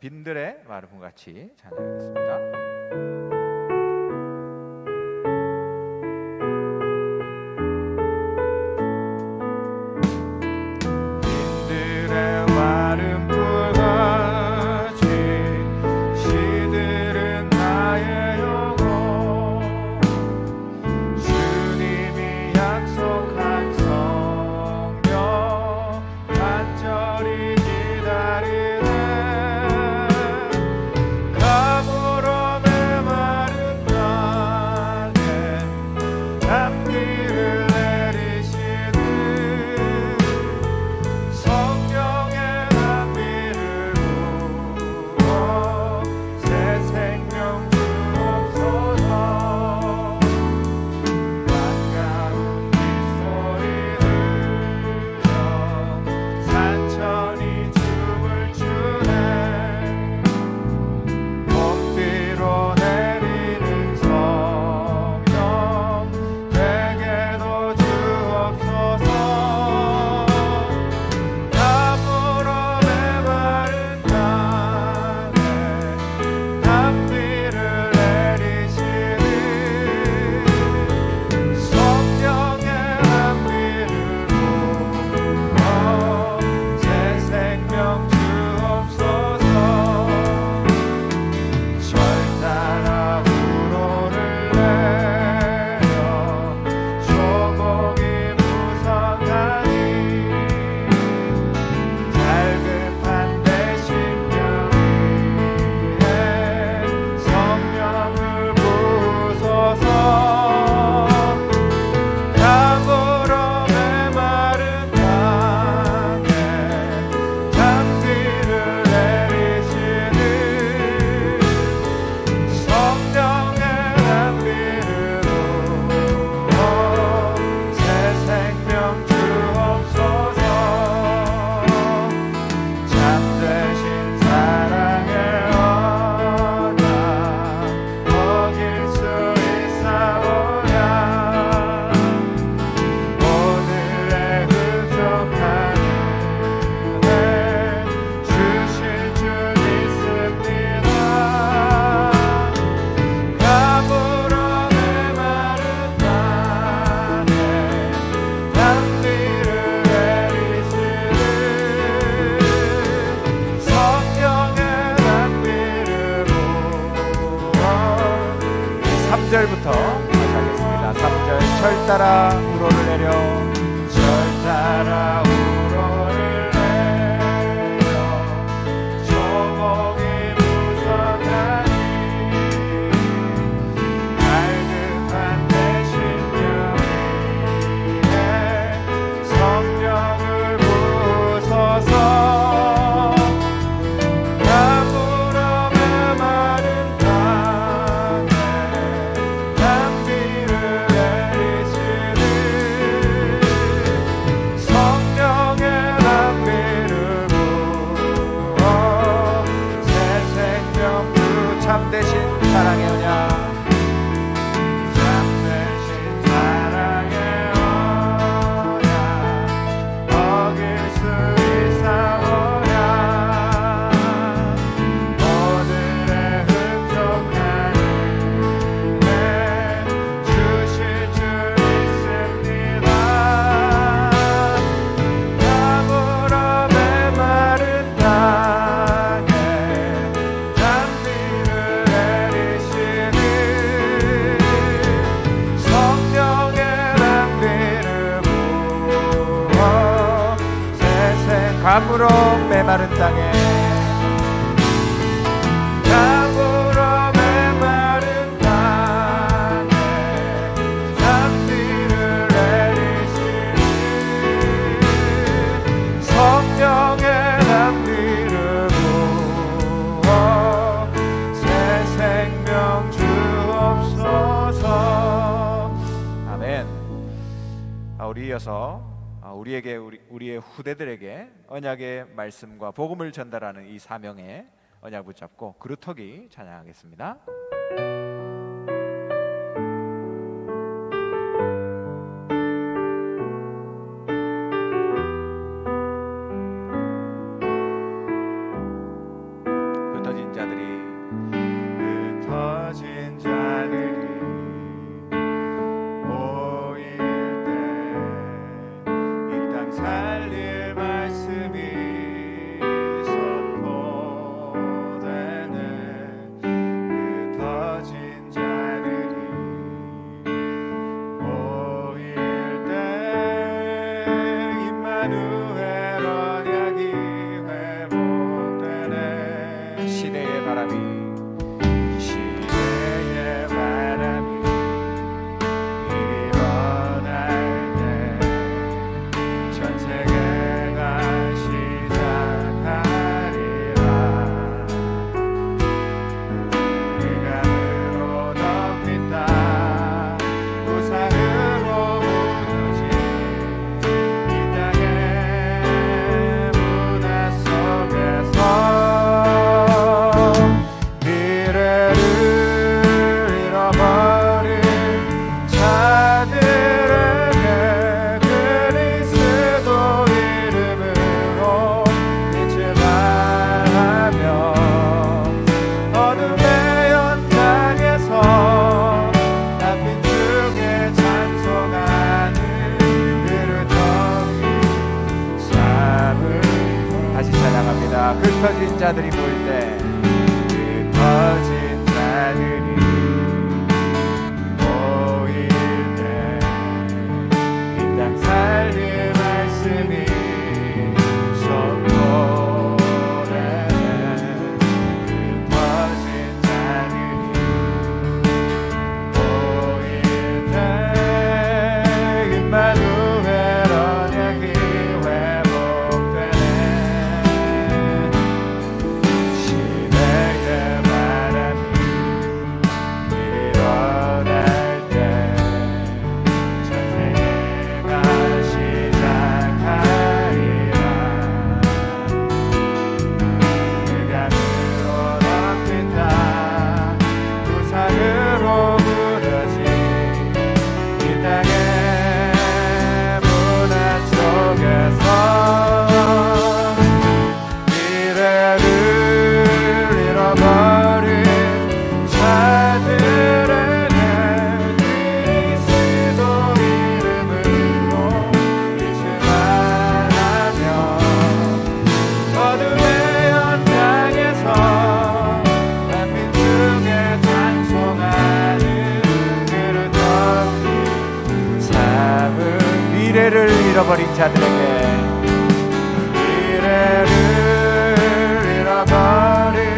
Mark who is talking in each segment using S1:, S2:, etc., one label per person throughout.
S1: 빈들의 마르분 같이 찬양하겠습니다. Bye. 우리에게 우리, 우리의 후대들에게 언약의 말씀과 복음을 전달하는 이 사명에 언약 붙잡고 그루터기 찬양하겠습니다. 잃어버린 자들에게 미래를 잃어버린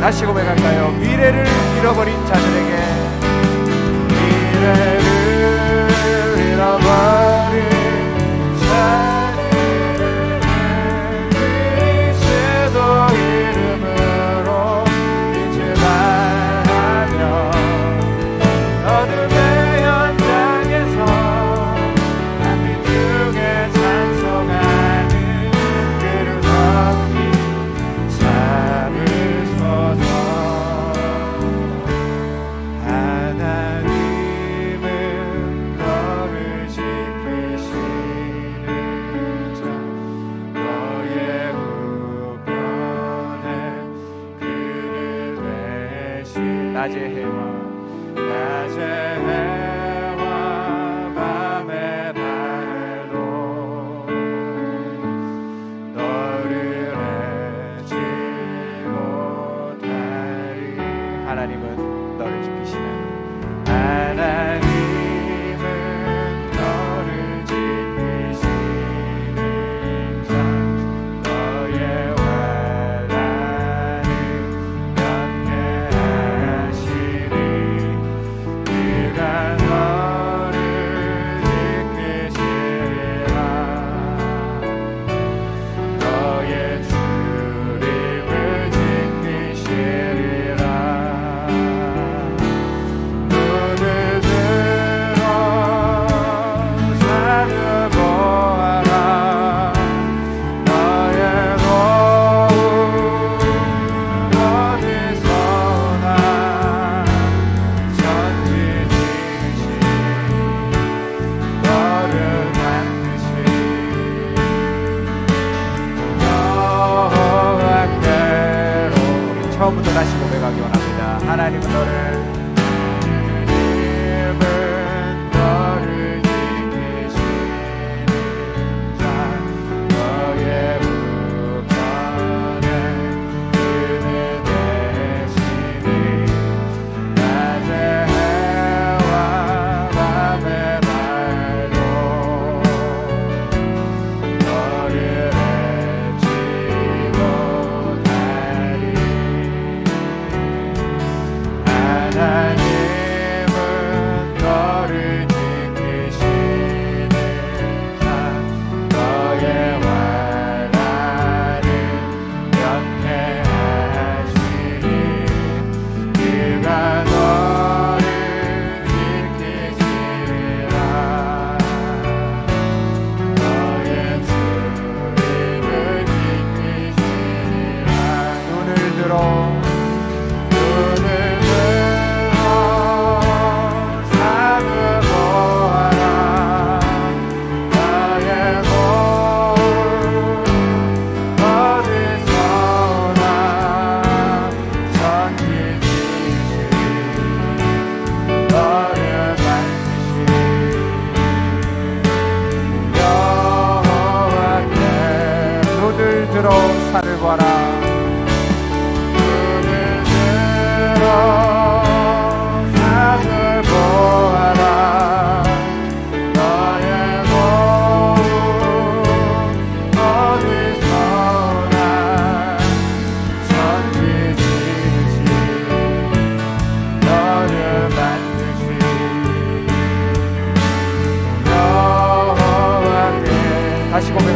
S1: 다시 고백할까요? 미래를 잃어버린 자들에게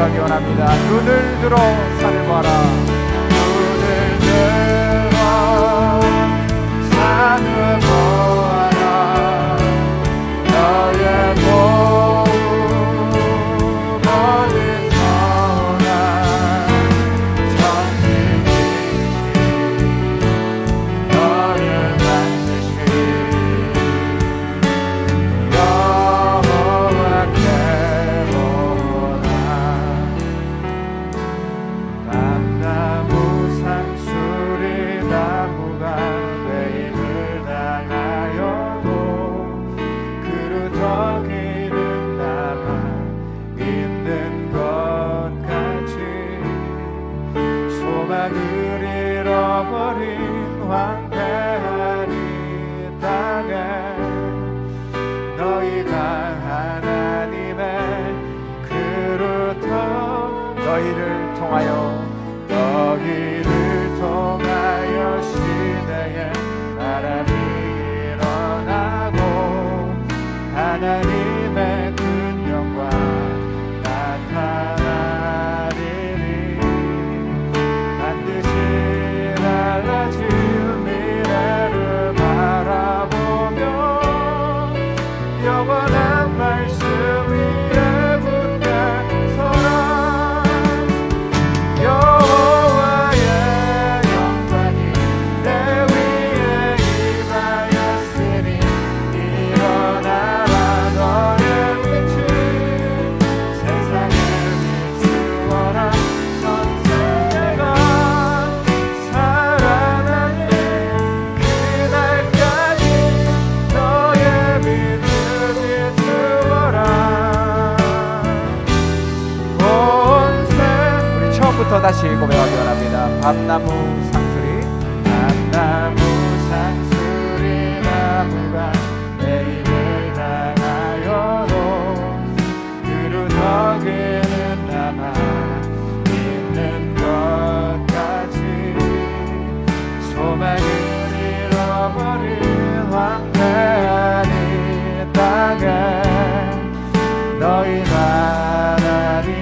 S1: 나가기 원합니다. 눈을 들어 산을 봐라.
S2: 세상을 잃어버린 왕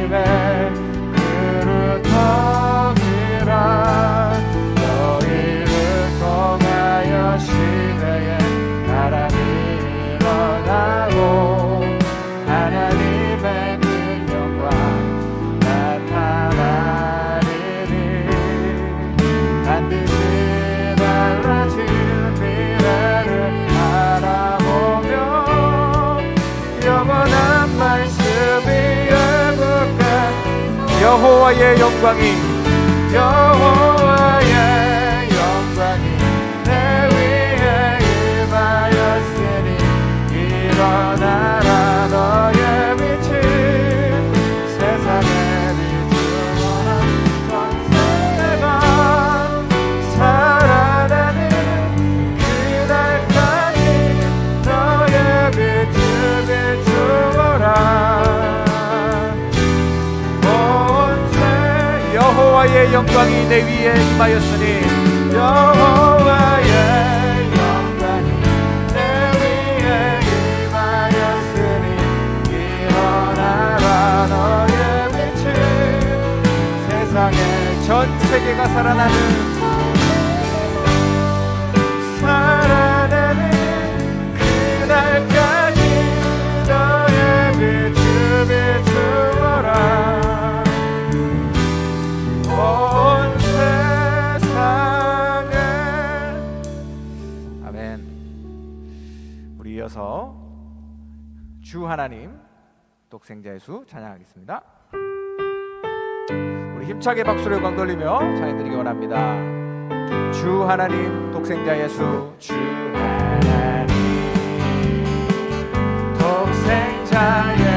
S2: Baby.
S1: 영광이
S2: 여호와의 영광이 내 위에 임하였으니.
S1: 여호와의 영광이 내 위에 임하였으니
S2: 일어나라 너의 빛을 세상의
S1: 전 세계가 살아나는 주 하나님 독생자의 수 찬양하겠습니다. 우리 힘차게 박수를 광 돌리며 찬양드리기 원합니다. 주 하나님 독생자의 수 주 하나님
S2: 독생자의 예-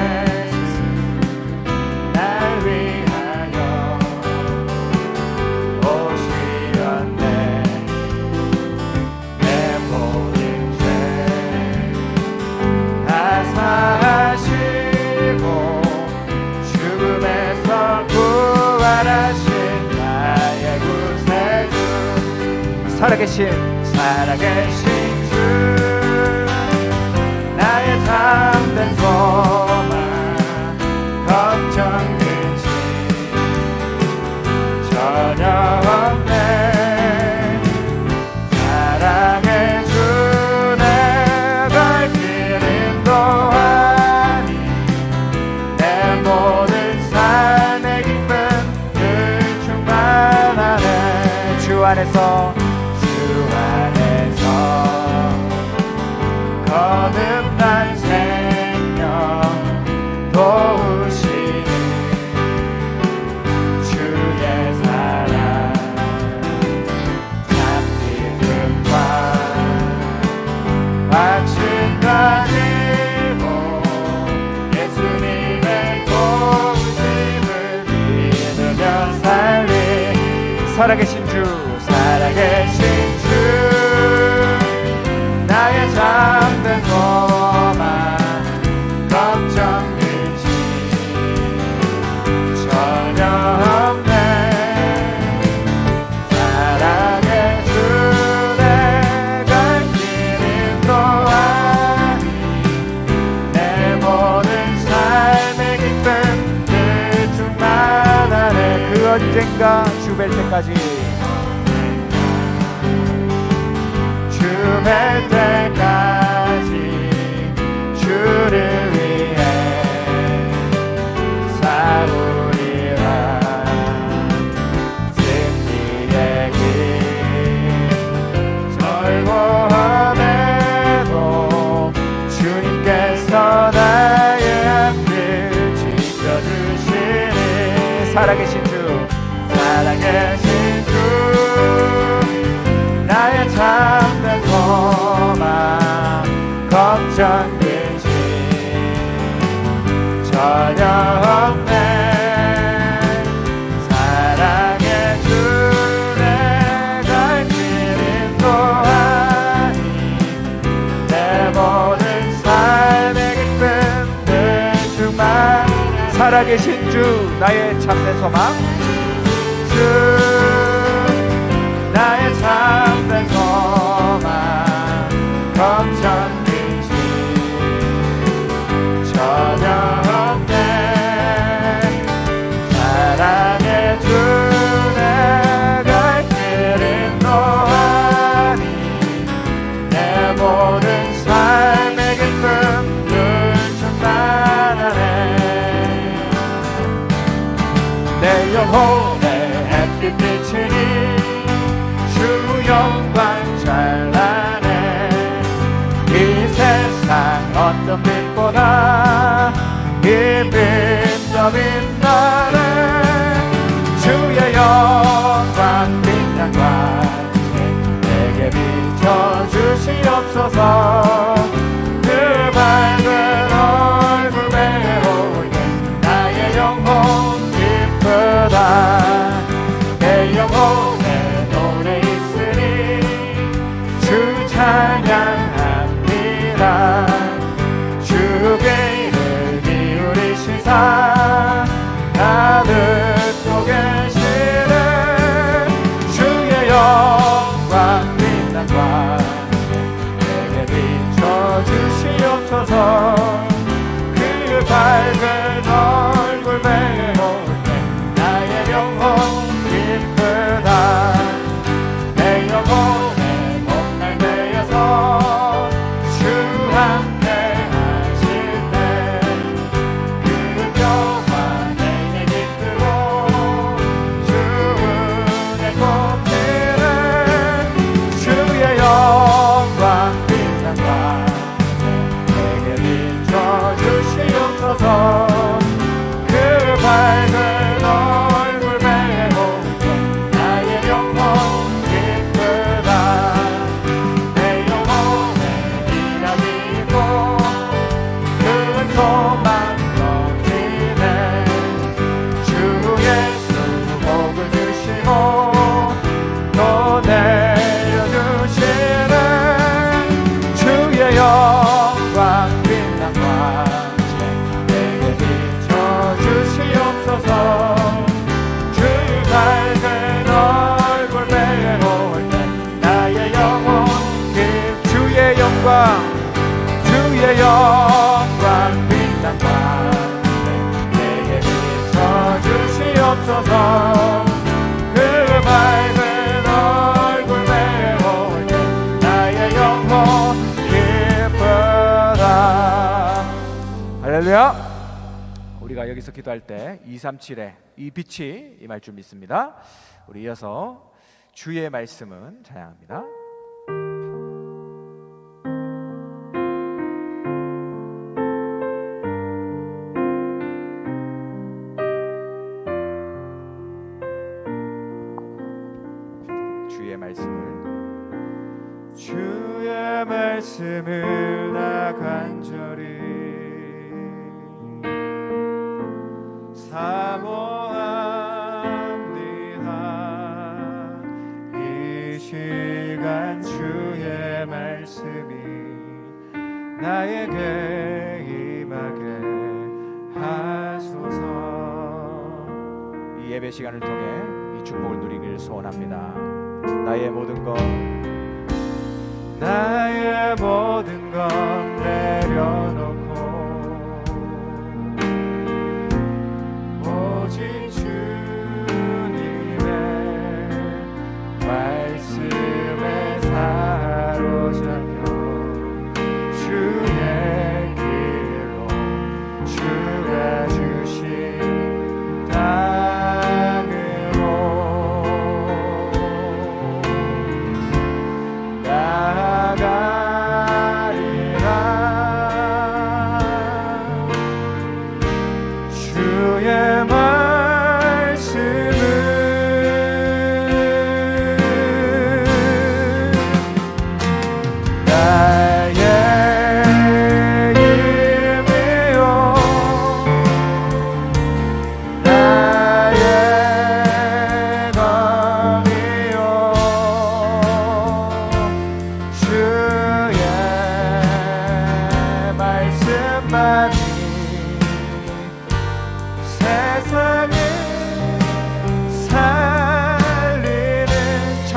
S1: 살아계신
S2: 살아계신 주. 나의 참된 손 在干嘛？all. 错把
S1: 기도할 때 237에 이 빛이 임할 줄 믿습니다. 우리 이어서 주의 말씀은 찬양합니다.
S2: 내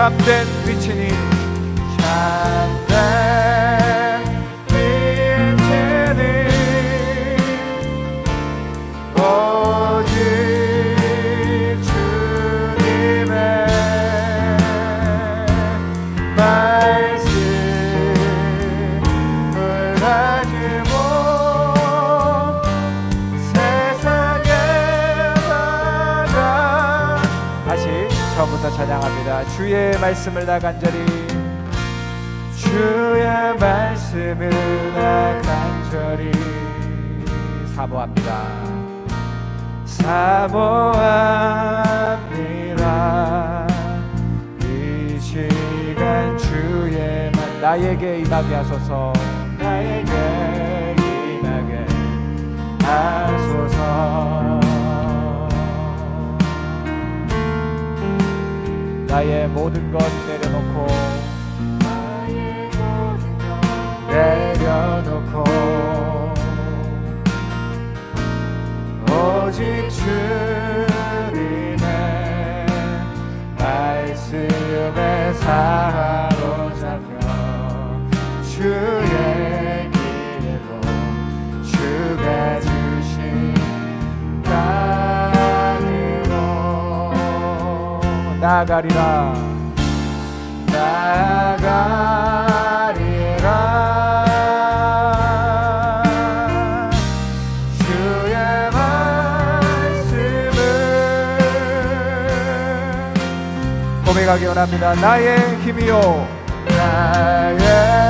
S1: 참
S2: 주의 말씀을 나
S1: 간절히
S2: 주의 말씀을 나 간절히
S1: 사모합니다.
S2: 사모합니다 이 시간 주의 말
S1: 나에게 임하게 하소서.
S2: 나에게 임하게 하소서
S1: 나의 모든 것 내려놓고
S2: 나의 모든 것 내려놓고 오직 주님의 말씀에 사로잡혀 주
S1: 나가리라.
S2: 나가리라 주의 말씀을
S1: 고백하기 원합니다. 나의 힘이요.
S2: 나의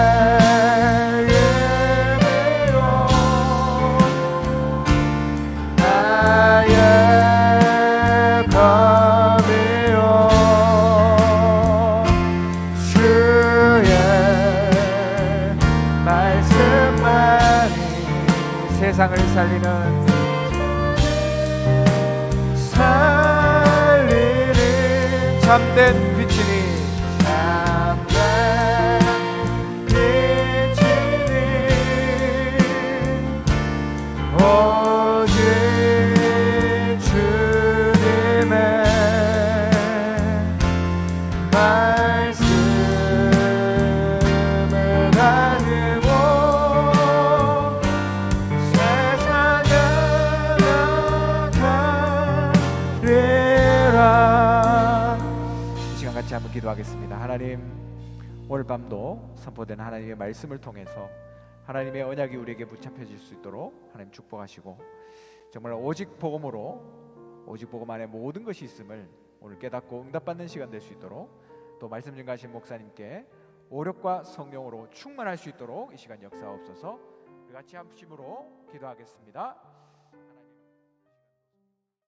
S1: 선포된 하나님의 말씀을 통해서 하나님의 언약이 우리에게 붙잡혀질 수 있도록 하나님 축복하시고 정말 오직 복음으로 오직 복음 안에 모든 것이 있음을 오늘 깨닫고 응답받는 시간 될 수 있도록 또 말씀 증가하신 목사님께 오력과 성령으로 충만할 수 있도록 이 시간 역사옵소서 우리 같이 합심으로 기도하겠습니다.